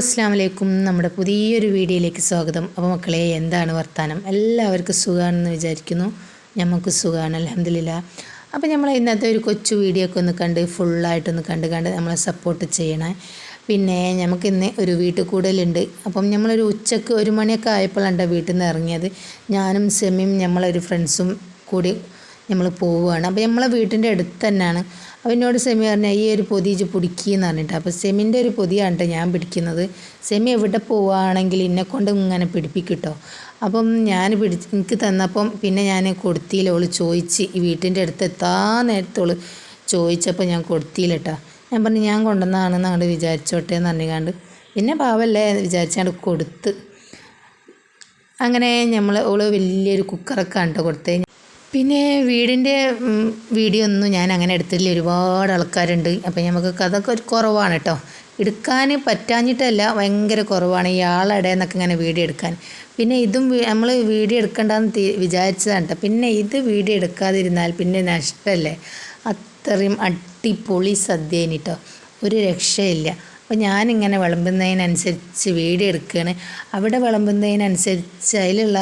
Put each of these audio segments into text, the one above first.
അസ്സാം വലൈക്കും നമ്മുടെ പുതിയൊരു വീഡിയോയിലേക്ക് സ്വാഗതം. അപ്പോൾ മക്കളെ എന്താണ് വർത്താനം? എല്ലാവർക്കും സുഖമാണെന്ന് വിചാരിക്കുന്നു. നമുക്ക് സുഖമാണ് അലഹമില്ല അപ്പോൾ നമ്മൾ ഇന്നത്തെ ഒരു കൊച്ചു വീഡിയോ ഒക്കെ ഒന്ന് കണ്ട് ഫുള്ളായിട്ടൊന്ന് കണ്ട് കണ്ട് നമ്മളെ സപ്പോർട്ട് ചെയ്യണേ. പിന്നെ നമുക്ക് ഇന്ന് ഒരു വീട്ടിൽ കൂടലുണ്ട് അപ്പം നമ്മളൊരു ഉച്ചയ്ക്ക് ഒരു മണിയൊക്കെ ആയപ്പോഴാണ് വീട്ടിൽ നിന്ന് ഇറങ്ങിയത്. ഞാനും സെമിയും നമ്മളൊരു ഫ്രണ്ട്സും കൂടി നമ്മൾ പോവുകയാണ്. അപ്പോൾ നമ്മളെ വീട്ടിന്റെ അടുത്ത് തന്നെയാണ്. അപ്പോൾ എന്നോട് സെമി പറഞ്ഞാൽ ഈ ഒരു പൊതി ഇച്ച് പിടിക്കുകയെന്ന് പറഞ്ഞിട്ട്. അപ്പോൾ സെമിന്റെ ഒരു പൊതിയാണ്ട്ടോ ഞാൻ പിടിക്കുന്നത്. സെമി എവിടെ പോവുകയാണെങ്കിൽ എന്നെ കൊണ്ട് ഇങ്ങനെ പിടിപ്പിക്കിട്ടോ. അപ്പം ഞാൻ പിടിച്ച് എനിക്ക് തന്നപ്പം പിന്നെ ഞാൻ കൊടുത്തില്ല. ഓൾ ചോദിച്ച് ഈ വീട്ടിന്റെ അടുത്ത് എത്താൻ നേരത്തോൾ ചോദിച്ചപ്പോൾ ഞാൻ കൊടുത്തിയിലിട്ടാ ഞാൻ പറഞ്ഞു ഞാൻ കൊണ്ടുവന്നതാണെന്ന് അങ്ങോട്ട് വിചാരിച്ചോട്ടെ എന്ന് പറഞ്ഞുകൊണ്ട് പിന്നെ പാവല്ലേ വിചാരിച്ചാണ്ട് കൊടുത്ത്. അങ്ങനെ നമ്മൾ ഓൾ വലിയൊരു കുക്കറൊക്കെ ആണ് ട്ടോ കൊടുത്തത് പിന്നെ വീടിന്റെ വീഡിയോ ഒന്നും ഞാൻ അങ്ങനെ എടുത്തില്ല. ഒരുപാട് ആൾക്കാരുണ്ട്. അപ്പം നമുക്ക് അതൊക്കെ ഒരു കുറവാണ് കേട്ടോ എടുക്കാൻ പറ്റാഞ്ഞിട്ടല്ല ഭയങ്കര കുറവാണ്. ഈ നിന്നൊക്കെ ഇങ്ങനെ വീഡിയോ എടുക്കാൻ. പിന്നെ ഇതും നമ്മൾ വീഡിയോ എടുക്കണ്ടെന്ന് വിചാരിച്ചതാണ് കേട്ടോ പിന്നെ ഇത് വീഡിയോ എടുക്കാതിരുന്നാൽ പിന്നെ നഷ്ടമല്ലേ അത്രയും അടിപൊളി കേട്ടോ ഒരു രക്ഷയില്ല. അപ്പോൾ ഞാനിങ്ങനെ വിളമ്പുന്നതിനനുസരിച്ച് വീഡിയോ എടുക്കുകയാണ് അവിടെ വിളമ്പുന്നതിനനുസരിച്ച് അതിലുള്ള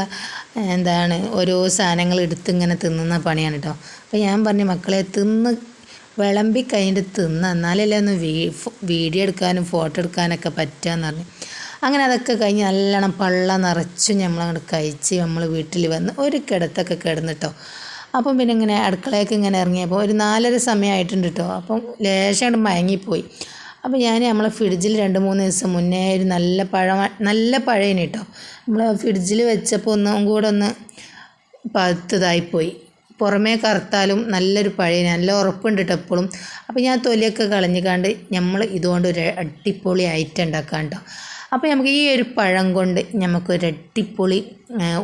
എന്താണ് ഓരോ സാധനങ്ങൾ എടുത്ത് ഇങ്ങനെ തിന്നുന്ന പണിയാണ് കേട്ടോ അപ്പോൾ ഞാൻ പറഞ്ഞു മക്കളെ തിന്ന് വിളമ്പി കഴിഞ്ഞിട്ട് തിന്ന്. എന്നാലല്ലേ ഒന്ന് വീഡിയോ എടുക്കാനും ഫോട്ടോ എടുക്കാനൊക്കെ പറ്റുകയെന്ന് പറഞ്ഞു. അങ്ങനെ അതൊക്കെ കഴിഞ്ഞ് നല്ലോണം പള്ള നിറച്ചും നമ്മളങ്ങോട്ട് കഴിച്ച് നമ്മൾ വീട്ടിൽ വന്ന് ഒരു കിടത്തൊക്കെ കിടന്നിട്ടോ അപ്പം പിന്നെ ഇങ്ങനെ അടുക്കളയൊക്കെ ഇങ്ങനെ ഇറങ്ങിയപ്പോൾ ഒരു നാലര സമയമായിട്ടുണ്ട് കേട്ടോ അപ്പം ലേശം മയങ്ങിപ്പോയി. അപ്പോൾ ഞാൻ നമ്മളെ ഫ്രിഡ്ജിൽ രണ്ട് മൂന്ന് ദിവസം മുന്നേ ഒരു നല്ല പഴം നല്ല പഴയനെ കേട്ടോ നമ്മൾ ഫ്രിഡ്ജിൽ വെച്ചപ്പോൾ ഒന്നും കൂടെ ഒന്ന് പഴുത്തതായിപ്പോയി പുറമേ കറുത്താലും നല്ലൊരു പഴയ നല്ല ഉറപ്പുണ്ട് കേട്ടോ എപ്പോഴും അപ്പോൾ ഞാൻ തൊലിയൊക്കെ കളഞ്ഞിക്കാണ്ട് നമ്മൾ ഇതുകൊണ്ട് ഒരു അടിപൊളി ഐറ്റം ഉണ്ടാക്കാം കേട്ടോ അപ്പോൾ നമുക്ക് ഈ ഒരു പഴം കൊണ്ട് നമുക്ക് ഒരു അടിപൊളി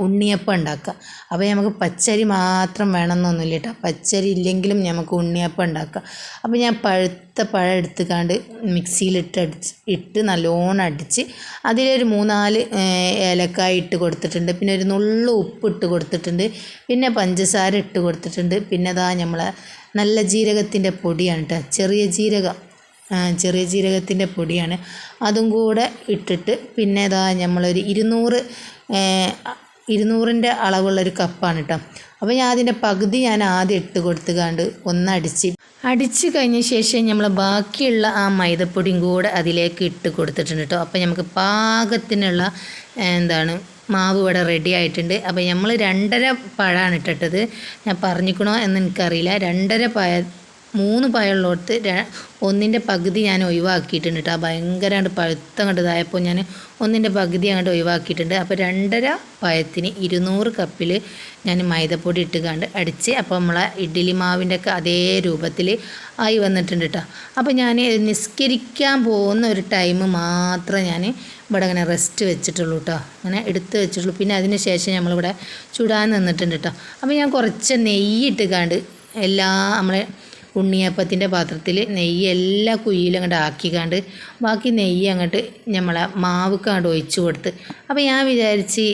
ഉണ്ണിയപ്പം ഉണ്ടാക്കാം അപ്പോൾ നമുക്ക് പച്ചരി മാത്രം വേണമെന്നൊന്നുമില്ല കേട്ടോ. പച്ചരി ഇല്ലെങ്കിലും നമുക്ക് ഉണ്ണിയപ്പം ഉണ്ടാക്കാം. അപ്പോൾ ഞാൻ പഴുത്ത പഴം എടുത്തുകാണ്ട് മിക്സിയിലിട്ട് അടിച്ച് ഇട്ട് നല്ലോണം അടിച്ച് അതിലൊരു മൂന്നാൽ ഏലക്കായ ഇട്ട് കൊടുത്തിട്ടുണ്ട്. പിന്നെ ഒരു നുള്ളു ഉപ്പ് ഇട്ട് കൊടുത്തിട്ടുണ്ട്. പിന്നെ പഞ്ചസാര ഇട്ട് കൊടുത്തിട്ടുണ്ട്. പിന്നെ അതാ നമ്മളെ നല്ല ജീരകത്തിന്റെ പൊടിയാണ് കേട്ടോ. ചെറിയ ജീരകം. ചെറിയ ജീരകത്തിന്റെ പൊടിയാണ്. അതും കൂടെ ഇട്ടിട്ട് പിന്നെ ഇതാ നമ്മളൊരു ഇരുന്നൂറ് ഇരുന്നൂറിന്റെ അളവുള്ളൊരു കപ്പാണ് കേട്ടോ അപ്പോൾ ഞാൻ അതിന്റെ പകുതി ഞാൻ ആദ്യം ഇട്ട് കൊടുത്തുകാണ്ട് ഒന്നടിച്ച് അടിച്ച്. കഴിഞ്ഞ ശേഷം നമ്മൾ ബാക്കിയുള്ള ആ മൈദപ്പൊടിയും കൂടെ അതിലേക്ക് ഇട്ട് കൊടുത്തിട്ടുണ്ട് കേട്ടോ അപ്പോൾ നമുക്ക് പാകത്തിനുള്ള എന്താണ് മാവ് ഇവിടെ റെഡി ആയിട്ടുണ്ട്. അപ്പോൾ നമ്മൾ രണ്ടര പഴമാണ് ഇട്ടിട്ടത്. ഞാൻ പറഞ്ഞിക്കണോ എന്ന് എനിക്കറിയില്ല. രണ്ടര പഴ മൂന്ന് പഴമുള്ളോടത്ത് ഒന്നിന്റെ പകുതി ഞാൻ ഒഴിവാക്കിയിട്ടുണ്ട് കേട്ടോ ഭയങ്കരമായിട്ട് പഴുത്തം ഇതായപ്പോൾ ഞാൻ ഒന്നിന്റെ പകുതി അങ്ങോട്ട് ഒഴിവാക്കിയിട്ടുണ്ട്. അപ്പോൾ രണ്ടര പഴത്തിന് ഇരുന്നൂറ് കപ്പിൽ ഞാൻ മൈദപ്പൊടി ഇട്ടുകൊണ്ട് അടിച്ച് അപ്പോൾ നമ്മളെ ഇഡ്ഡലി മാവിന്റെ ഒക്കെ അതേ രൂപത്തിൽ ആയി വന്നിട്ടുണ്ട് കേട്ടോ അപ്പോൾ ഞാൻ നിസ്കരിക്കാൻ പോകുന്ന ഒരു ടൈം മാത്രം ഞാൻ ഇവിടെ അങ്ങനെ റെസ്റ്റ് വെച്ചിട്ടുള്ളൂ കേട്ടോ അങ്ങനെ എടുത്ത് വെച്ചിട്ടുള്ളൂ. പിന്നെ അതിന് ശേഷം നമ്മളിവിടെ ചുടാൻ നിന്നിട്ടുണ്ട് കേട്ടോ അപ്പോൾ ഞാൻ കുറച്ച് നെയ്യ് ഇട്ടുകൊണ്ട് എല്ലാ നമ്മളെ ഉണ്ണിയപ്പത്തിന്റെ പാത്രത്തിൽ നെയ്യ് എല്ലാ കുഴിയിലും അങ്ങോട്ട് ആക്കിക്കാണ്ട് ബാക്കി നെയ്യ് അങ്ങോട്ട് നമ്മളെ മാവുക്ക് അങ്ങോട്ട് ഒഴിച്ചു കൊടുത്ത്. അപ്പോൾ ഞാൻ വിചാരിച്ച്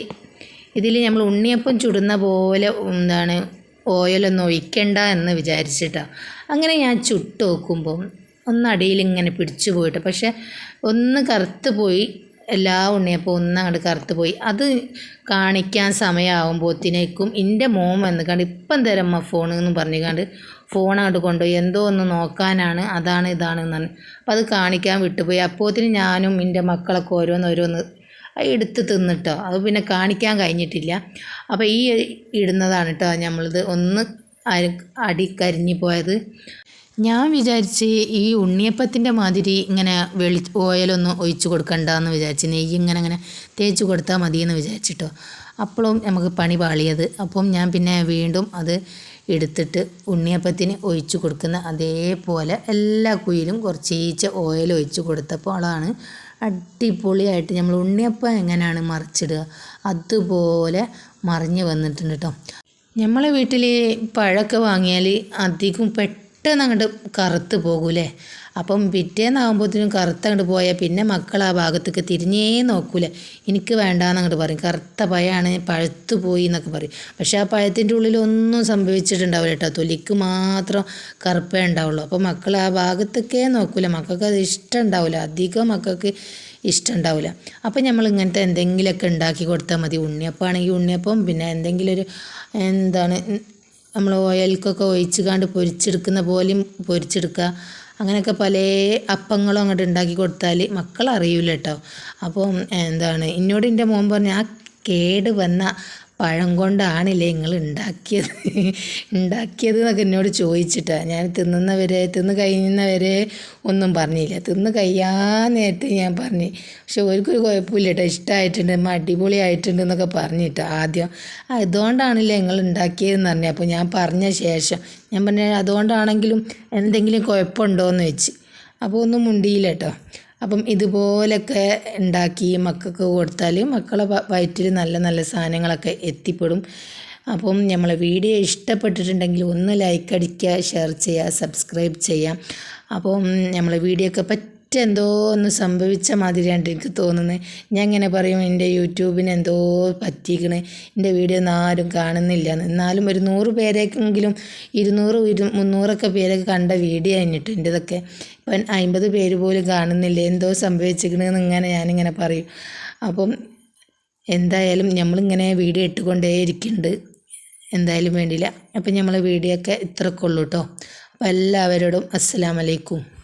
ഇതിൽ നമ്മൾ ഉണ്ണിയപ്പം ചുടുന്ന പോലെ എന്താണ് ഓയിലൊന്നും ഒഴിക്കണ്ട എന്ന് വിചാരിച്ചിട്ടാണ് അങ്ങനെ ഞാൻ ചുട്ട് നോക്കുമ്പോൾ ഒന്ന് ഇങ്ങനെ പിടിച്ചു പോയിട്ട് പക്ഷെ ഒന്ന് കറുത്ത് പോയി എല്ലാ ഉണ്ണിയപ്പം ഒന്ന് അങ്ങോട്ട് കറുത്ത് പോയി. അത് കാണിക്കാൻ സമയമാകുമ്പോഴത്തേക്കും എന്റെ മോൻ വന്ന് കണ്ട് ഇപ്പം തരമ്മ ഫോൺ എന്ന് പറഞ്ഞുകൊണ്ട് ഫോൺ അങ്ങോട്ട് കൊണ്ടുപോയി. എന്തോ ഒന്ന് നോക്കാനാണ് അതാണ് ഇതാണ് എന്ന് പറഞ്ഞു. അപ്പോൾ അത് കാണിക്കാൻ വിട്ടുപോയി. അപ്പോഴത്തേന് ഞാനും എന്റെ മക്കളൊക്കെ ഓരോന്ന് ഓരോന്ന് എടുത്ത് തിന്നിട്ടോ. അത് പിന്നെ കാണിക്കാൻ കഴിഞ്ഞിട്ടില്ല. അപ്പോൾ ഈ ഇടുന്നതാണ് കേട്ടോ നമ്മളിത് ഒന്ന് അടി കരിഞ്ഞു പോയത്. ഞാൻ വിചാരിച്ച് ഈ ഉണ്ണിയപ്പത്തിന്റെ മാതിരി ഇങ്ങനെ വെളി ഓയിലൊന്നും ഒഴിച്ചു കൊടുക്കണ്ടെന്ന് വിചാരിച്ച് നെയ്യ് ഇങ്ങനെ അങ്ങനെ തേച്ച് കൊടുത്താൽ മതി എന്ന് വിചാരിച്ചിട്ടോ. അപ്പോഴും നമുക്ക് പണി പാളിയത്. അപ്പം ഞാൻ പിന്നെ വീണ്ടും അത് എടുത്തിട്ട് ഉണ്ണിയപ്പത്തിന് ഒഴിച്ചു കൊടുക്കുന്ന അതേപോലെ എല്ലാ കുയിലും കുറച്ചീച്ച ഓയിൽ ഒഴിച്ച് കൊടുത്തപ്പോഴാണ് അടിപൊളിയായിട്ട് നമ്മൾ ഉണ്ണിയപ്പം എങ്ങനെയാണ് മറിച്ചിടുക. അതുപോലെ മറിഞ്ഞ് വന്നിട്ടുണ്ട് കേട്ടോ നമ്മളെ വീട്ടിൽ പഴമൊക്കെ വാങ്ങിയാൽ അധികം പെട്ടെന്ന് അങ്ങോട്ട് കറുത്ത് പോകൂലേ. അപ്പം പിറ്റേന്നാകുമ്പോഴത്തേനും കറുത്ത് അങ്ങോട്ട് പോയാൽ പിന്നെ മക്കൾ ആ ഭാഗത്തേക്ക് തിരിഞ്ഞേ നോക്കൂലേ. എനിക്ക് വേണ്ടാന്ന് അങ്ങോട്ട് പറയും. കറുത്ത പഴമാണ് പഴുത്തു പോയി എന്നൊക്കെ പറയും. പക്ഷെ ആ പഴത്തിന്റെ ഉള്ളിലൊന്നും സംഭവിച്ചിട്ടുണ്ടാവില്ല കേട്ടോ. തൊലിക്ക് മാത്രം കറുപ്പേ ഉണ്ടാവുള്ളൂ. അപ്പോൾ മക്കൾ ആ ഭാഗത്തേക്കേ നോക്കൂല. മക്കൾക്ക് അത് ഇഷ്ടം ഉണ്ടാവില്ല അധികം മക്കൾക്ക് ഇഷ്ടം ഉണ്ടാവില്ല അപ്പം നമ്മൾ ഇങ്ങനത്തെ എന്തെങ്കിലുമൊക്കെ ഉണ്ടാക്കി കൊടുത്താൽ മതി. ഉണ്ണിയപ്പമാണെങ്കിൽ ഉണ്ണിയപ്പം പിന്നെ എന്തെങ്കിലും ഒരു എന്താണ് നമ്മൾ ഓയിൽക്കൊക്കെ ഒഴിച്ചുകാണ്ട് പൊരിച്ചെടുക്കുന്ന പോലെയും പൊരിച്ചെടുക്കുക. അങ്ങനെയൊക്കെ പല അപ്പങ്ങളും അങ്ങോട്ട് ഉണ്ടാക്കി കൊടുത്താൽ മക്കൾ അറിയില്ല കേട്ടോ അപ്പം എന്താണ് എന്നോട് എന്റെ മോൻ പറഞ്ഞു ആ കേട് വന്ന പഴം കൊണ്ടാണില്ലേ നിങ്ങൾ ഉണ്ടാക്കിയത് ഉണ്ടാക്കിയത് എന്നൊക്കെ എന്നോട് ചോദിച്ചിട്ടാണ് ഞാൻ തിന്നുന്നവരെ തിന്ന് കഴിയുന്നവരെ ഒന്നും പറഞ്ഞില്ല. തിന്ന് കഴിയാൻ നേരത്തെ ഞാൻ പറഞ്ഞു. പക്ഷെ ഒരിക്കലും കുഴപ്പമില്ല കേട്ടോ ഇഷ്ടമായിട്ടുണ്ട് ഉമ്മ അടിപൊളിയായിട്ടുണ്ട് എന്നൊക്കെ പറഞ്ഞിട്ട് ആദ്യം. അതുകൊണ്ടാണല്ലേ നിങ്ങൾ ഉണ്ടാക്കിയതെന്ന് പറഞ്ഞു. അപ്പോൾ ഞാൻ പറഞ്ഞ ശേഷം ഞാൻ പറഞ്ഞ അതുകൊണ്ടാണെങ്കിലും എന്തെങ്കിലും കുഴപ്പമുണ്ടോ എന്ന് വെച്ച്. അപ്പോൾ ഒന്നും മുണ്ടിയില്ല കേട്ടോ അപ്പം ഇതുപോലൊക്കെ ഉണ്ടാക്കി മക്കൾക്ക് കൊടുത്താൽ മക്കളെ വയറ്റിൽ നല്ല നല്ല സാധനങ്ങളൊക്കെ എത്തിപ്പെടും. അപ്പം നമ്മളെ വീഡിയോ ഇഷ്ടപ്പെട്ടിട്ടുണ്ടെങ്കിൽ ഒന്ന് ലൈക്ക് അടിക്കുക ഷെയർ ചെയ്യുക സബ്സ്ക്രൈബ് ചെയ്യുക. അപ്പം നമ്മളെ വീഡിയോ ഒക്കെ എന്തോ ഒന്ന് സംഭവിച്ച മാതിരിയാണ് എനിക്ക് തോന്നുന്നത് ഞാൻ ഇങ്ങനെ പറയും എന്റെ യൂട്യൂബിന് എന്തോ പറ്റിക്കണ് എന്റെ വീഡിയോ ഒന്നും ആരും കാണുന്നില്ല. എന്ന്. എന്നാലും ഒരു നൂറ് പേരെങ്കിലും ഇരുന്നൂറ് ഇരു മുന്നൂറൊക്കെ പേരൊക്കെ കണ്ട വീഡിയോ കഴിഞ്ഞിട്ട് എന്റെതൊക്കെ ഇപ്പം അമ്പത് പേര് പോലും കാണുന്നില്ല എന്തോ സംഭവിച്ചിരിക്കണെന്ന് ഇങ്ങനെ ഞാനിങ്ങനെ പറയും. അപ്പം എന്തായാലും നമ്മളിങ്ങനെ വീഡിയോ ഇട്ടുകൊണ്ടേ ഇരിക്കുന്നുണ്ട് എന്തായാലും വേണ്ടിയില്ല. അപ്പം നമ്മളെ വീഡിയോ ഒക്കെ ഇത്രക്കുള്ളൂ കേട്ടോ അപ്പം എല്ലാവരോടും അസ്സലാമലൈക്കും.